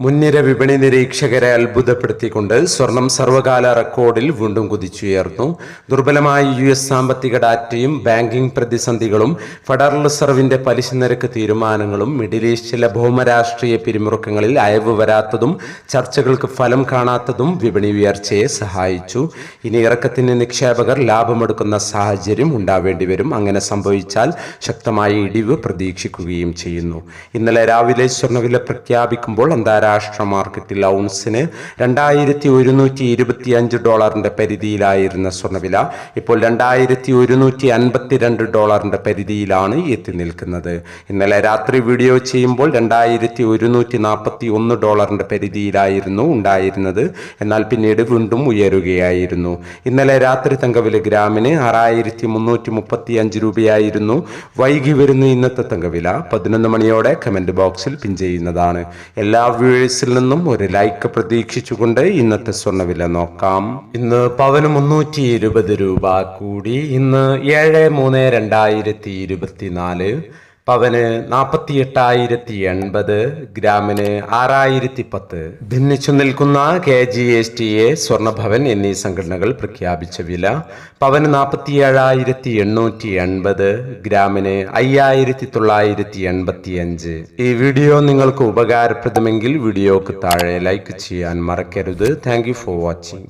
മുൻനിര വിപണി നിരീക്ഷകരെ അത്ഭുതപ്പെടുത്തിക്കൊണ്ട് സ്വർണം സർവകാല റെക്കോർഡിൽ വീണ്ടും കുതിച്ചുയർന്നു. ദുർബലമായ യു എസ് സാമ്പത്തിക ഡാറ്റയും ബാങ്കിംഗ് പ്രതിസന്ധികളും ഫെഡറൽ റിസർവിന്റെ പലിശ നിരക്ക് തീരുമാനങ്ങളും മിഡിൽ ഈസ്റ്റിലെ ഭൗമരാഷ്ട്രീയ പിരിമുറുക്കങ്ങളിൽ അയവ് വരാത്തതും ചർച്ചകൾക്ക് ഫലം കാണാത്തതും വിപണി ഉയർച്ചയെ സഹായിച്ചു. ഇനി ഇറക്കത്തിന് നിക്ഷേപകർ ലാഭമെടുക്കുന്ന സാഹചര്യം ഉണ്ടാവേണ്ടി വരും. അങ്ങനെ സംഭവിച്ചാൽ ശക്തമായ ഇടിവ് പ്രതീക്ഷിക്കുകയും ചെയ്യുന്നു. ഇന്നലെ രാവിലെ സ്വർണവില പ്രഖ്യാപിക്കുമ്പോൾ അന്താരാഷ്ട്ര മാർക്കറ്റിൽ ഔൺസിന് രണ്ടായിരത്തി ഒരുന്നൂറ്റി ഇരുപത്തി അഞ്ച് ഡോളറിന്റെ പരിധിയിലായിരുന്ന സ്വർണവില ഇപ്പോൾ രണ്ടായിരത്തി ഒരുന്നൂറ്റി അൻപത്തിരണ്ട് ഡോളറിന്റെ പരിധിയിലാണ് എത്തി നിൽക്കുന്നത്. ഇന്നലെ രാത്രി വീഡിയോ ചെയ്യുമ്പോൾ രണ്ടായിരത്തി ഒരുന്നൂറ്റി നാൽപ്പത്തി ഒന്ന് ഡോളറിന്റെ പരിധിയിലായിരുന്നു ഉണ്ടായിരുന്നത്. എന്നാൽ പിന്നീട് വീണ്ടും ഉയരുകയായിരുന്നു. ഇന്നലെ രാത്രി തങ്കവില ഗ്രാമിന് ആറായിരത്തി മുന്നൂറ്റി മുപ്പത്തി അഞ്ച് രൂപയായിരുന്നു. വൈകി വരുന്ന ഇന്നത്തെ തങ്കവില. പതിനൊന്ന് മണിയോടെ കമന്റ് ബോക്സിൽ പിൻ ചെയ്യുന്നതാണ്. എല്ലാ വ്യൂവേഴ്സിൽ നിന്നും ഒരു ലൈക്ക് പ്രതീക്ഷിച്ചുകൊണ്ട് ഇന്നത്തെ സ്വർണവില നോക്കാം. ഇന്ന് പവന് മുന്നൂറ്റി ഇരുപത് രൂപ കൂടി. ഇന്ന് ഏഴ് മൂന്ന് രണ്ടായിരത്തി ഇരുപത്തിനാല് പവന് നാൽപ്പത്തി എട്ടായിരത്തി എൺപത് ഗ്രാമിന് ആറായിരത്തി പത്ത് ഭിന്നിച്ചു നിൽക്കുന്ന K G S T A Swarnabhavan എന്നീ സംഘടനകൾ പ്രഖ്യാപിച്ച വില പവന് നാൽപ്പത്തി ഏഴായിരത്തി എണ്ണൂറ്റി എൺപത് ഗ്രാമിന് അയ്യായിരത്തി തൊള്ളായിരത്തി എൺപത്തി അഞ്ച് ഈ വീഡിയോ നിങ്ങൾക്ക് ഉപകാരപ്രദമെങ്കിൽ വീഡിയോക്ക് താഴെ ലൈക്ക് ചെയ്യാൻ മറക്കരുത്. Thank for watching.